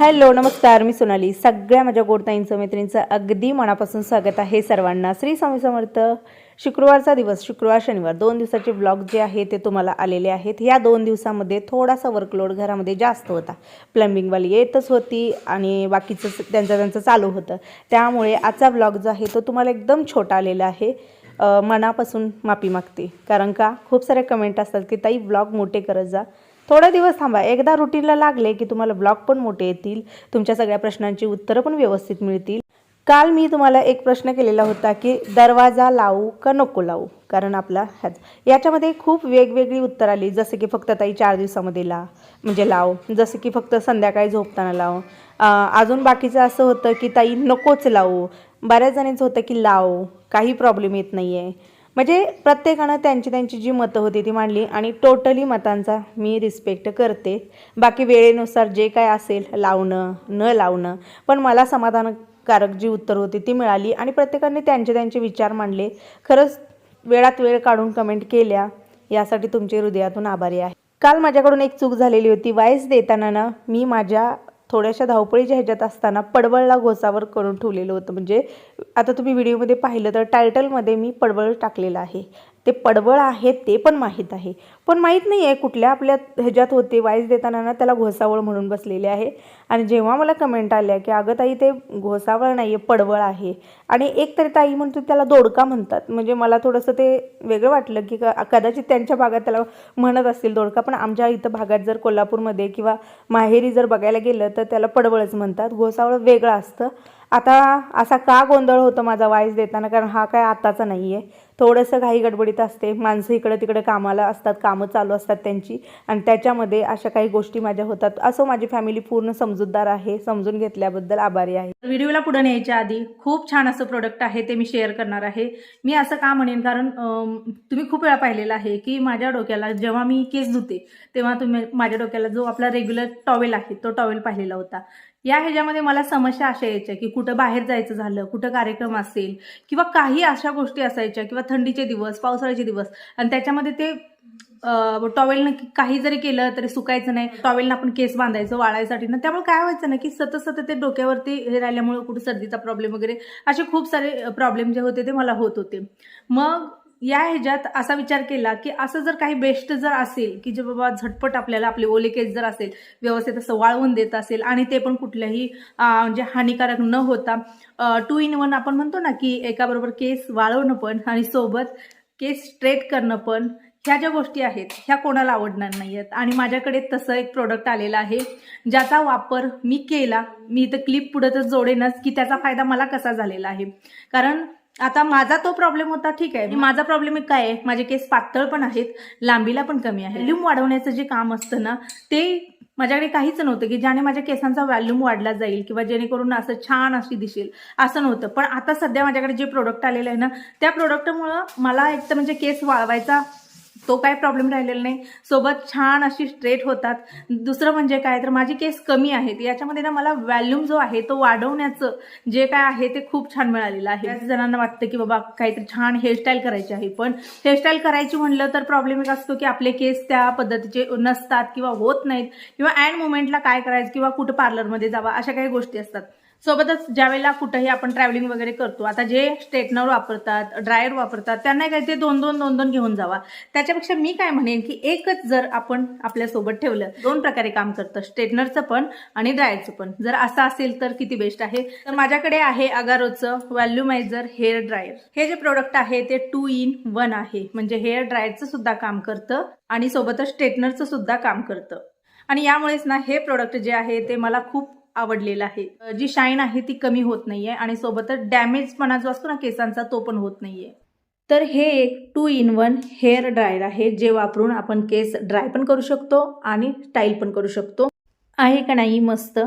Hello नमस्कार मी सोनाली. सगळ्या माझ्या गोडताईंचं मैत्रिणींचं अगदी मनापासून स्वागत आहे सर्वांना. श्री स्वामी समर्थ. शुक्रवारचा दिवस शुक्रवार शनिवार. दोन दिवसाचे ब्लॉग जे आहे ते तुम्हाला आलेले आहेत. या दोन दिवसामध्ये थोडासा वर्कलोड घरामध्ये जास्त होता. प्लंबिंगवाली येतच होती आणि बाकीचं त्यांचं त्यांचं चालू होतं. त्यामुळे आजचा ब्लॉग जो आहे तो तुम्हाला एकदम छोटा आलेला आहे. मनापासून माफी मागते. कारण का खूप सारे कमेंट असतात की ताई ब्लॉग मोठे करत जा. थोडा दिवस थांबा. एकदा रुटीनला लागले की तुम्हाला ब्लॉग पण मोठे येतील तुमच्या सगळ्या प्रश्नांची उत्तरं पण व्यवस्थित मिळतील. काल मी तुम्हाला एक प्रश्न केलेला होता की दरवाजा लावू का नको लावू? कारण आपला ह्याच याच्यामध्ये खूप वेगवेगळी उत्तर आली. जसं की फक्त ताई चार दिवसामध्ये ला म्हणजे लाव. जसं की फक्त संध्याकाळी झोपताना लाव. अजून बाकीचं असं होतं की ताई नकोच लावू. बऱ्याच जणांचं होतं की लाव. काही प्रॉब्लेम येत नाही आहे म्हणजे प्रत्येकानं त्यांची त्यांची जी मतं होती ती मांडली आणि टोटली मतांचा मी रिस्पेक्ट करते. बाकी वेळेनुसार जे काय असेल लावणं न लावणं पण मला समाधानकारक जी उत्तर होती ती मिळाली आणि प्रत्येकाने त्यांचे त्यांचे विचार मांडले. खरंच वेळात वेळ काढून कमेंट केल्या यासाठी तुमचे हृदयातून आभारी आहे. काल माझ्याकडून एक चूक झालेली होती. वाईस देताना ना मी माझ्या थोड्याशा धावपळीच्या ह्याच्यात असताना पडवळला घोसावर करून ठेवलेलं होतं. म्हणजे आता तुम्ही व्हिडिओमध्ये पाहिलं तर टायटलमध्ये मी पडवळ टाकलेलं आहे. ते पडवळ आहे ते पण माहीत आहे. पण माहीत नाही आहे कुठल्या आपल्या ह्याच्यात होते वाईज देताना ना त्याला घोसावळ म्हणून बसलेले आहे. आणि जेव्हा मला कमेंट आल्या की अगं ताई ते घोसावळ नाही आहे पडवळ आहे. आणि एक तरी ताई म्हणतो त्याला दोडका म्हणतात. म्हणजे मला थोडंसं ते वेगळं वाटलं की कदाचित त्यांच्या भागात त्याला म्हणत असतील दोडका पण आमच्या इथं भागात जर कोल्हापूरमध्ये किंवा माहेरी जर बघायला गेलं तर त्याला पडवळच म्हणतात. घोसावळ वेगळं असतं. आता असा का गोंधळ होतो माझा वाईस देताना? कारण हा काय आताचा नाही आहे थोडंसं घाई गडबडीत असते. माणसं इकडं तिकडे कामाला असतात कामं चालू असतात त्यांची. आणि त्याच्यामध्ये अशा काही गोष्टी माझ्या होतात. असं माझी फॅमिली पूर्ण समजूतदार आहे समजून घेतल्याबद्दल आभारी आहे. व्हिडिओला पुढे न्यायच्या आधी खूप छान असं प्रोडक्ट आहे ते मी शेअर करणार आहे. मी असं का म्हणेन? कारण तुम्ही खूप वेळा पाहिलेलं आहे की माझ्या डोक्याला जेव्हा मी केस धुते तेव्हा तुम्ही माझ्या डोक्याला जो आपला रेग्युलर टॉवेल आहे तो टॉवेल पाहिलेला होता. या ह्याच्यामध्ये मला समस्या अशा यायच्या की कुठं बाहेर जायचं झालं कुठं कार्यक्रम असेल किंवा काही अशा गोष्टी असायच्या किंवा थंडीचे दिवस पावसाळ्याचे दिवस आणि त्याच्यामध्ये ते टॉवेलनं काही जरी केलं तरी सुकायचं नाही. टॉवेलनं आपण केस बांधायचं वाळायसाठी ना त्यामुळे काय व्हायचं ना की सतत सतत ते डोक्यावरती हे राहिल्यामुळे कुठे सर्दीचा प्रॉब्लेम वगैरे असे खूप सारे प्रॉब्लेम जे होते ते मला होत होते. मग या ह्याच्यात असा विचार केला की असं जर काही बेस्ट जर असेल की जे बाबा झटपट आपल्याला आपले ओले केस जर असेल व्यवस्थित असं वाळवून देत असेल आणि ते पण कुठल्याही म्हणजे हानिकारक न होता टू इन वन आपण म्हणतो ना की एकाबरोबर केस वाळवणं पण आणि सोबत केस स्ट्रेट करणं पण ह्या ज्या गोष्टी आहेत ह्या कोणाला आवडणार नाही आहेत आणि माझ्याकडे तसं एक प्रोडक्ट आलेलं आहे ज्याचा वापर मी केला मी इथं क्लिप पुढं तर जोडेनच की त्याचा फायदा मला कसा झालेला आहे. कारण आता माझा तो प्रॉब्लेम होता ठीक आहे. माझा प्रॉब्लेम काय आहे? माझे केस पातळ पण आहेत लांबीला पण कमी आहे व्हॅल्यूम वाढवण्याचं जे काम असतं ना ते माझ्याकडे काहीच नव्हतं की ज्याने माझ्या केसांचा व्हॅल्यूम वाढला जाईल किंवा जेणेकरून असं छान अशी दिसेल असं नव्हतं. पण आता सध्या माझ्याकडे जे प्रोडक्ट आलेलं आहे ना त्या प्रोडक्टमुळं मला एक तर म्हणजे केस वाळवायचा तो काय प्रॉब्लेम राहिलेला नाही. सोबत छान अशी स्ट्रेट होतात. दुसरं म्हणजे काय? तर माझी केस कमी आहेत याच्यामध्ये ना मला व्हॅल्यूम जो आहे तो वाढवण्याचं जे काय आहे ते खूप छान मिळालेलं आहे. बऱ्याच जणांना वाटतं की बाबा काहीतरी छान हेअरस्टाईल करायची आहे. पण हेअरस्टाईल करायची म्हणलं तर प्रॉब्लेम एक असतो की आपले केस त्या पद्धतीचे नसतात किंवा होत नाहीत. किंवा अँड मुमेंटला काय करायचं किंवा कुठं पार्लरमध्ये जावा अशा काही गोष्टी असतात. सोबतच ज्यावेळेला कुठंही आपण ट्रॅव्हलिंग वगैरे करतो आता जे स्ट्रेटनर वापरतात ड्रायर वापरतात त्यांना काय ते दोन दोन दोन दोन घेऊन जावा. त्याच्यापेक्षा मी काय म्हणेन की एकच जर आपण आपल्यासोबत ठेवलं दोन प्रकारे काम करतं स्ट्रेटनरचं पण आणि ड्रायरचं पण. जर असं असेल तर किती बेस्ट आहे? तर माझ्याकडे आहे अगारोचं व्हॅल्युमायझर हेअर ड्रायर. हे जे प्रोडक्ट आहे ते टू इन वन आहे. म्हणजे हेअर ड्रायरचं सुद्धा काम करतं आणि सोबतच स्ट्रेटनरचं सुद्धा काम करतं. आणि यामुळेच ना हे प्रोडक्ट जे आहे ते मला खूप आवडलेलं आहे. जी शाईन आहे ती कमी होत नाहीये आणि सोबतच डॅमेजपणा जो असतो ना केसांचा तो पण होत नाहीये. तर हे एक two in one hair dryer आहे जे वापरून आपण केस ड्राय पण करू शकतो आणि स्टाईल पण करू शकतो. आहे का नाही मस्त?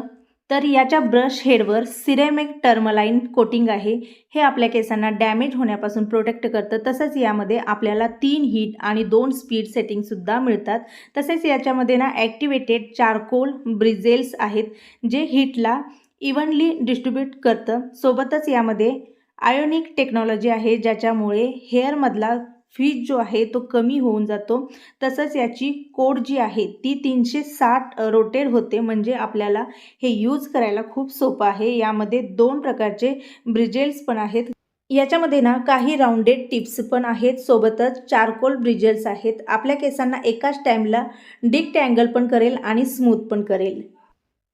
तर याच्या ब्रश हेडवर सिरेमिक टर्मलाईन कोटिंग आहे. हे आपल्या केसांना डॅमेज होण्यापासून प्रोटेक्ट करतं. तसंच यामध्ये आपल्याला तीन हीट आणि दोन स्पीड सेटिंगसुद्धा मिळतात. तसेच याच्यामध्ये ना ॲक्टिवेटेड चारकोल ब्रिझेल्स आहेत जे हीटला इव्हनली डिस्ट्रीब्यूट करतं. सोबतच यामध्ये आयोनिक टेक्नॉलॉजी आहे ज्याच्यामुळे हेअरमधला फीज जो आहे तो कमी होऊन जातो. तसंच याची कोड जी आहे ती तीनशे साठ रोटेड होते. म्हणजे आपल्याला हे यूज करायला खूप सोपं आहे. यामध्ये दोन प्रकारचे ब्रिजेल्स पण आहेत. याच्यामध्ये ना काही राऊंडेड टिप्स पण आहेत. सोबतच चारकोल ब्रिजेल्स आहेत. आपल्या केसांना एकाच टाईमला डिक टँगल पण करेल आणि स्मूथ पण करेल.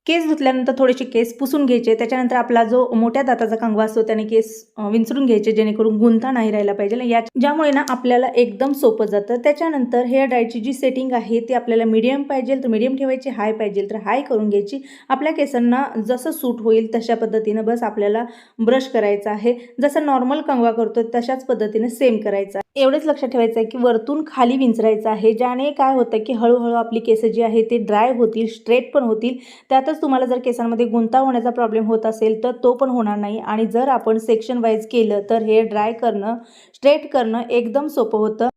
केस धुतल्यानंतर थोडेसे केस पुसून घ्यायचे. त्याच्यानंतर आपला जो मोठ्या दाताचा कंगवा असतो त्याने केस विंचरून घ्यायचे जेणेकरून गुंता नाही राहिला पाहिजे. या ज्यामुळे ना आपल्याला एकदम सोपं जातं. त्याच्यानंतर हेअर ड्रायची जी सेटिंग आहे ती आपल्याला मीडियम पाहिजे. तर मीडियम ठेवायची हाय पाहिजे. तर हाय करून घ्यायची. आपल्या केसांना जसं सूट होईल तशा पद्धतीनं बस आपल्याला ब्रश करायचा आहे. जसं नॉर्मल कंगवा करतो तशाच पद्धतीने सेम करायचा एवढंच लक्षात ठेवायचं आहे की वरतून खाली विंचरायचं आहे. ज्याने काय होतं की हळूहळू आपली केस जी आहे ते ड्राय होतील स्ट्रेट पण होतील. त्यात त्यातच तुम्हाला जर केसांमध्ये गुंता होण्याचा प्रॉब्लेम होत असेल तर तो पण होणार नाही. आणि जर आपण सेक्शन वाईज केलं तर हे ड्राय करणं स्ट्रेट करणं एकदम सोपं होतं.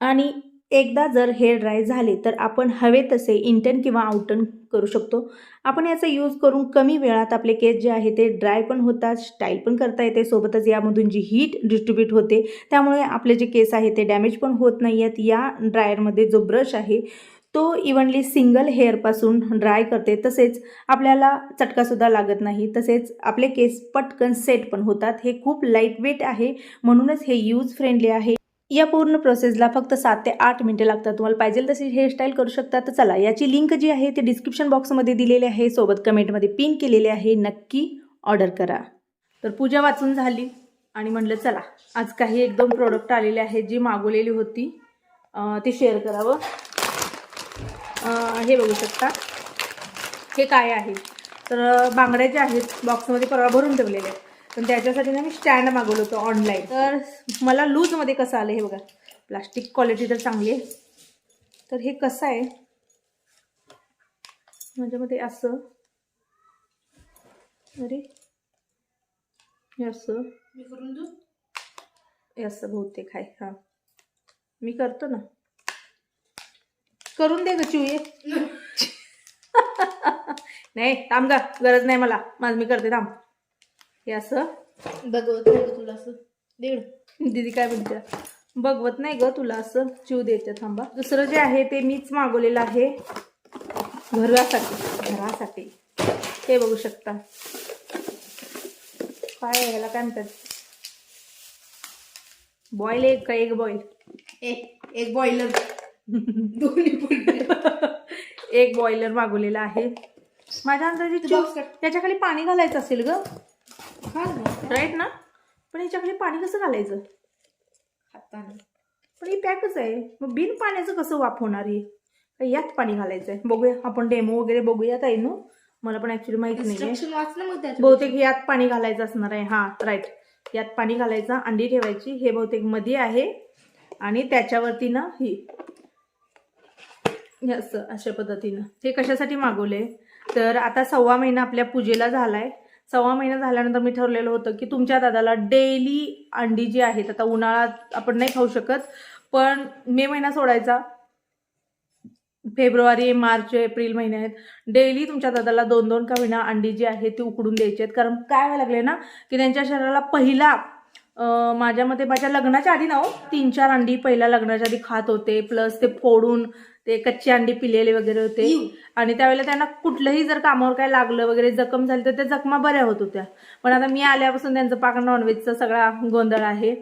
आणि एकदा जर हेअर ड्राय झाले तर आपण हवे तसे इंटर्न किंवा आउटर्न करू शकतो. आपण याचा यूज करून कमी वेळात आपले केस जे आहे ते ड्राय पण होतात स्टाईल पण करता येते. सोबतच यामधून जी हीट डिस्ट्रीब्यूट होते त्यामुळे आपले जे केस आहे ते डॅमेज पण होत नाही आहेत या ड्रायरमध्ये जो ब्रश आहे तो इव्हनली सिंगल हेअरपासून ड्राय करते. तसेच आपल्याला चटकासुद्धा लागत नाही. तसेच आपले केस पटकन सेट पण होतात. हे खूप लाइट वेट आहे. म्हणूनच हे यूज फ्रेंडली आहे. या पूर्ण प्रोसेसला फक्त सात ते आठ मिनटं लागतात. तुम्हाला पाहिजे तशी हेअरस्टाईल करू शकता. तर चला याची लिंक जी आहे ती डिस्क्रिप्शन बॉक्समध्ये दिलेली आहे. सोबत कमेंटमध्ये पिन केलेली आहे. नक्की ऑर्डर करा. तर पूजा वाचून झाली. आणि म्हटलं चला आज काही एक दोन प्रोडक्ट आलेले आहेत जी मागवलेली होती. ती शेअर करावं. हे बघू शकता. हे काय आहे? तर बांगड्या ज्या आहेत बॉक्समध्ये परवा भरून ठेवलेले आहेत. पण त्याच्यासाठी ना मी स्टँड मागवलं होतं ऑनलाईन तर मला लूजमध्ये कसं आलं हे बघा. प्लास्टिक क्वालिटी तर चांगली आहे. तर हे कसं आहे? माझ्यामध्ये असं. अरे. असं. मी करून देऊ? असं बहुतेक आहे. हां. मी करतो ना. करून दे ग चिवये. नाही थांब का गरज नाही मला. माझं मी करते थांब. हे असं. बघवत थोडं तुला असं. दीड दीदी काय म्हणते? बघवत नाही ग तुला असं. चिव देते थांबा. दुसरं जे आहे ते मीच मागवलेलं आहे. घरासाठी घरासाठी. हे बघू शकता. काय ह्याला काय म्हणतात? बॉईल एक का एक बॉईल? एक एक बॉयलर दोन्ही एक बॉयलर मागवलेला आहे. माझ्या अंदाजे box. त्याच्याखाली पाणी घालायचं असेल ग. हा ना. राईट ना? पण याच्या खाली पाणी कसं घालायचं? हाताने. पण ही पॅकच आहे. मग बिन पाण्याचं कसं वाफ होणार का यात पाणी घालायचं आहे बघूया. आपण डेमो वगैरे बघूयात आहे ना मला पण ॲक्च्युली माहिती नाही इन्स्ट्रक्शन मग त्याच्यात बहुतेक यात पाणी घालायचं असणार आहे. हां राईट यात पाणी घालायचं अंडी ठेवायची. हे बहुतेकमध्ये आहे. आणि त्याच्यावरती ना ही हे असं अशा पद्धतीनं. हे कशासाठी मागवले तर आता सव्वा महिना आपल्या पूजेला झालाय. सव्वा महिना झाल्यानंतर मी ठरलेलं होतं की तुमच्या दादाला डेली अंडी जी आहेत आता उन्हाळ्यात आपण नाही खाऊ शकत पण मे महिना सोडायचा. फेब्रुवारी मार्च एप्रिल महिन्यात डेली तुमच्या दादाला दोन दोन का विना अंडी जी आहे ती उकडून द्यायची आहेत. कारण काय व्हायला लागले ना की त्यांच्या शरीराला पहिला माझ्या मते माझ्या लग्नाच्या आधी ना हो तीन चार अंडी पहिल्या लग्नाच्या आधी खात होते. प्लस ते फोडून ते कच्ची अंडी पिलेले वगैरे होते. आणि त्यावेळेला त्यांना कुठलंही जर कामावर काय लागलं वगैरे जखम झाली तर त्या जखमा बऱ्या होत होत्या. पण आता मी आल्यापासून त्यांचं पाक नॉनव्हेजचा सगळा गोंधळ आहे.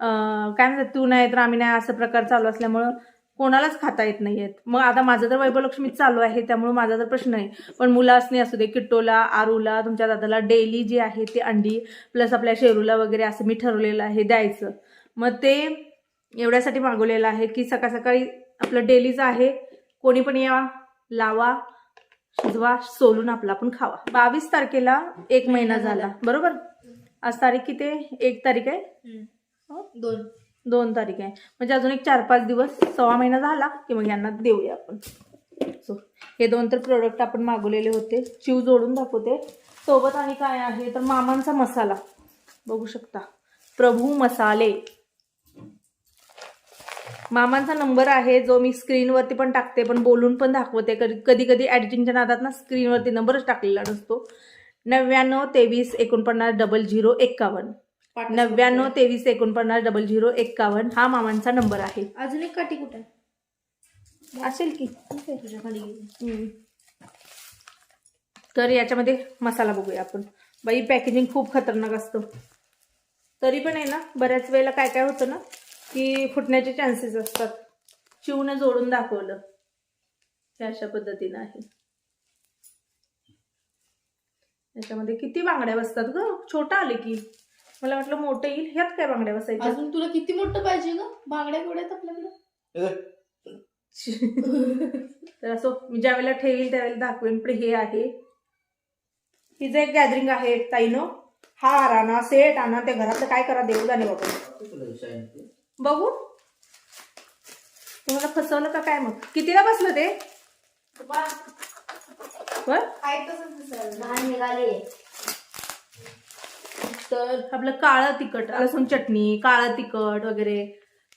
काय म्हणतात तू नाही तर आम्ही नाही असं प्रकार चालू असल्यामुळं कोणालाच खाता येत नाही आहेत मग आता माझं तर वैभवलक्ष्मीच चालू आहे त्यामुळे माझा तर प्रश्न नाही पण मुलं असणे असू दे किट्टोला आरूला तुमच्या दादाला डेली जी आहे ती अंडी प्लस आपल्या शेरूला वगैरे असं मी ठरवलेलं आहे द्यायचं. मग ते एवढ्यासाठी मागवलेलं आहे की सकाळ सकाळी आपलं डेलीचं आहे. कोणी पण या लावा शिजवा सोलून आपला आपण खावा. बावीस तारखेला एक महिना झाला. बरोबर? आज तारीख किती आहे? एक तारीख आहे? हम्म. दोन. दोन तारीख आहे. म्हणजे अजून एक चार पाच दिवस सव्वा महिना झाला की मग यांना देऊया आपण. सो हे दोन तर प्रोडक्ट आपण मागवलेले होते. चिव जोडून दाखवते. सोबत आणि काय आहे? तर मामांचा मसाला. बघू शकता. प्रभू मसाले. मामांचा नंबर आहे जो मी स्क्रीनवरती पण टाकते पण बोलून पण दाखवते. कधी कधी कधी एडिटिंगच्या नादात ना स्क्रीनवरती नंबरच टाकलेला नसतो. नव्याण्णव तेवीस एकोणपन्नास डबल झिरो एक्कावन्न. नव्याण्णव तेवीस एकोणपन्नास डबल झिरो एक्कावन्न हा मामांचा नंबर आहे. अजून एक काठी कुठे असेल की. तर याच्यामध्ये मसाला बघूया आपण. बाई पॅकेजिंग खूप खतरनाक असतं. तरी पण आहे ना बऱ्याच वेळेला काय काय होतं ना की फुटण्याचे चान्सेस असतात. चिवनं जोडून दाखवलं. हे अशा पद्धतीनं आहे. याच्यामध्ये किती बांगड्या बसतात ग? छोटा आले की. मला वाटलं मोठं येईल. ह्यात काय बांगड्या बसायच्या? अजून तुला किती मोठं पाहिजे ग? बांगड्या गोड्या आहेत आपल्याकडे? तर असं मी ज्या वेळेला ठेवील त्यावेळेला दाखवेन. पण हे आहे. हिचं एक गॅदरिंग आहे ताईनो हार आणा सेट आणा ते घरातलं काय करा देऊ जाणे बाबा बघू. तुम्हाला फसवलं का काय मग? कितीला बसलं ते? बर तर आपलं काळं तिखट लसूण चटणी काळं तिखट वगैरे.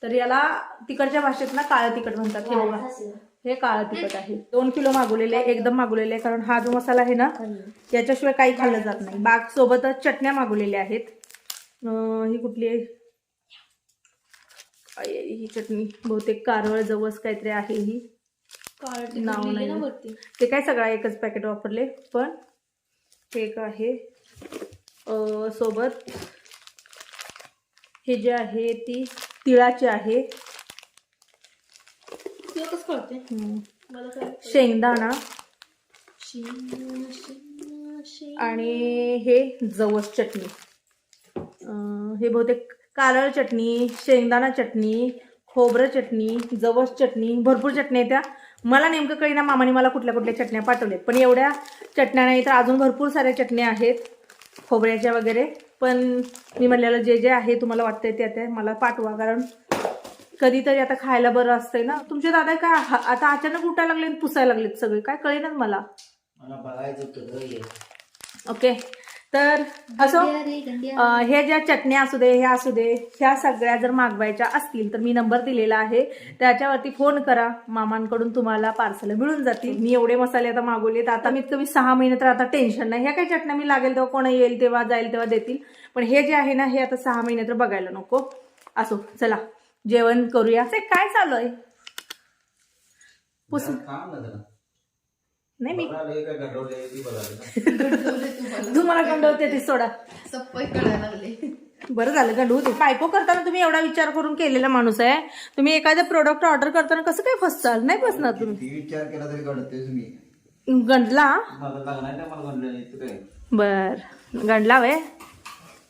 तर याला तिकडच्या भाषेत ना काळं तिखट म्हणतात. हे बघा. हे काळं तिखट आहे. दोन किलो मागवलेले आहे, एकदम मागवलेले आहे कारण हा जो मसाला आहे ना याच्याशिवाय काही खाल्लं जात नाही. बाग सोबतच चटण्या मागवलेल्या आहेत. अं, ही कुठली आहे? ही चटणी बहुतेक कारवळ जवस काहीतरी आहे ही. नाव नाही. ते काय सगळा एकच पॅकेट वापरले पण हे एक आहे. अं, सोबत हे जे आहे ती तिळाचे आहे. शेंगदाणा. शेंग, शेंग, शेंग. आणि हे जवस चटणी. हे बहुतेक कारळ चटणी शेंगदाणा चटणी खोबरं चटणी जवस चटणी भरपूर चटण्या त्या. मला नेमकं कळीना मामाने मला कुठल्या कुठल्या चटण्या पाठवल्यात पण एवढ्या चटण्या नाही तर अजून भरपूर साऱ्या चटण्या आहेत खोबऱ्याच्या वगैरे. पण मी म्हणलेलं जे जे आहे तुम्हाला वाटतंय ते ते मला पाठवा कारण कधीतरी आता खायला बरं असतंय ना. तुमचे दादा काय आता अचानक उठायला लागले पुसायला लागलेत सगळे काय कळेनाच मला. ओके. तर असं हे ज्या चटण्या असू दे हे असू दे ह्या सगळ्या जर मागवायच्या असतील तर मी नंबर दिलेला आहे. त्याच्यावरती फोन करा. मामांकडून तुम्हाला पार्सल मिळून जातील. मी एवढे मसाले आता मागवलेत आता मी कमी सहा महिने तर आता टेन्शन नाही. ह्या काही चटण्या मी लागेल तेव्हा कोण येईल तेव्हा जाईल तेव्हा देतील. पण हे जे आहे ना हे आता सहा महिने तर बघायला नको. असो चला. जेवण करूया. ते काय चालू आहे? पुस जरा थांब ना जरा. नाही मी. तुम्हाला गंडवते ती सोडा. सप्पई कळायला लागले. बरं झालं गंडू होते बायको करताना तुम्ही एवढा विचार करून केलेला माणूस आहे. तुम्ही एखादं प्रोडक्ट ऑर्डर करताना कसं काय फसताल नाही फसणार तुम्ही. किती विचार केला तरी गडतेस मी. गंडला? बर. गंडला वय?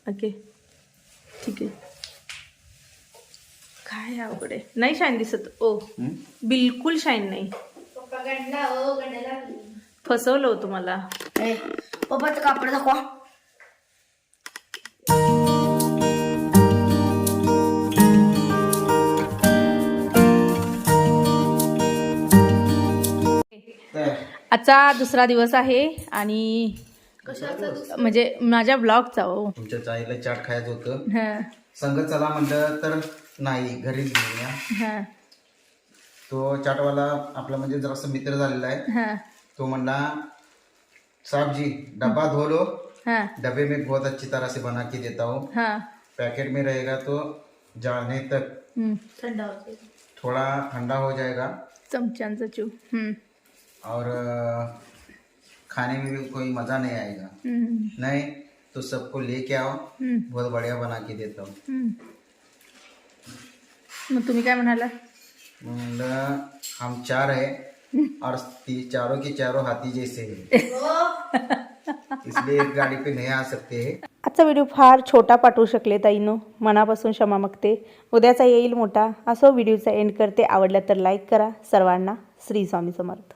ओके. ठीक आहे. काय अवघड आहे? नाही शाईन दिसत. ओ. हं? बिलकुल शाईन नाही. हो फसवलं होतं मला. पप्पाचं कापड दाखवा. आजचा दुसरा दिवस आहे आणि कशाचं म्हणजे माझ्या ब्लॉगचा हो. तुमच्या चाईला चाट खायचं होतं. हां. संघ चला म्हणलं तर नाही घरीच हां. तो चाटवाला आपला म्हणजे जरासा मित्र झालेला आहे. हां. तो म्हणला साहब जी डब्बा धो लो। हाँ। डब्बे में बहुत अच्छी तरह से बना के देता हूँ। हाँ। पैकेट में रहेगा तो जाने तक हम्म. थंड होते थोड़ा ठंडा हो जाएगा। चमच्यांचा चू हम्म. और खाने में भी कोई मज़ा नहीं आएगा। हम्म. नहीं तो सबको लेके आओ। हम्म. बहुत बढ़िया बना के देता हूँ। हम्म. मग तुम्ही काय म्हणाला म्हणलं हम चार है। और चारों के चारों हाथी जैसे हैं। इसलिए एक गाड़ी पे नहीं आ सकते हैं। आजचा व्हिडिओ फार छोटा पाठवू शकले ताईनो. मनापासून क्षमा मागते. उद्याचा येईल मोठा असो व्हिडिओचा एंड करते. आवडला तर लाईक करा. सर्वांना श्री स्वामी समर्थ.